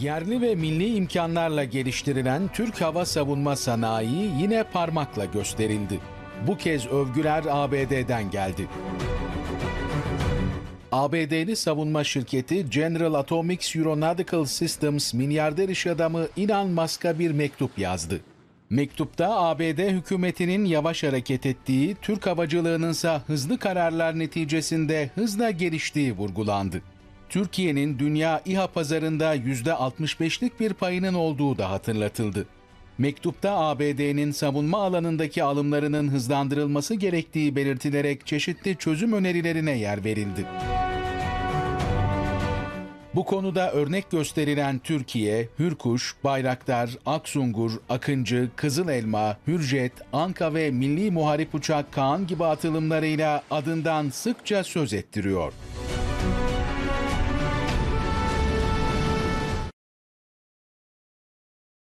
Yerli ve milli imkanlarla geliştirilen Türk hava savunma sanayi yine parmakla gösterildi. Bu kez övgüler ABD'den geldi. ABD'li savunma şirketi General Atomics Aeronautical Systems milyarder iş adamı Elon Musk'a bir mektup yazdı. Mektupta ABD hükümetinin yavaş hareket ettiği, Türk havacılığının ise hızlı kararlar neticesinde hızla geliştiği vurgulandı. Türkiye'nin dünya İHA pazarında %65'lik bir payının olduğu da hatırlatıldı. Mektupta ABD'nin savunma alanındaki alımlarının hızlandırılması gerektiği belirtilerek çeşitli çözüm önerilerine yer verildi. Bu konuda örnek gösterilen Türkiye, Hürkuş, Bayraktar, Aksungur, Akıncı, Kızıl Elma, Hürjet, Anka ve Milli Muharip Uçak Kaan gibi atılımlarıyla adından sıkça söz ettiriyor.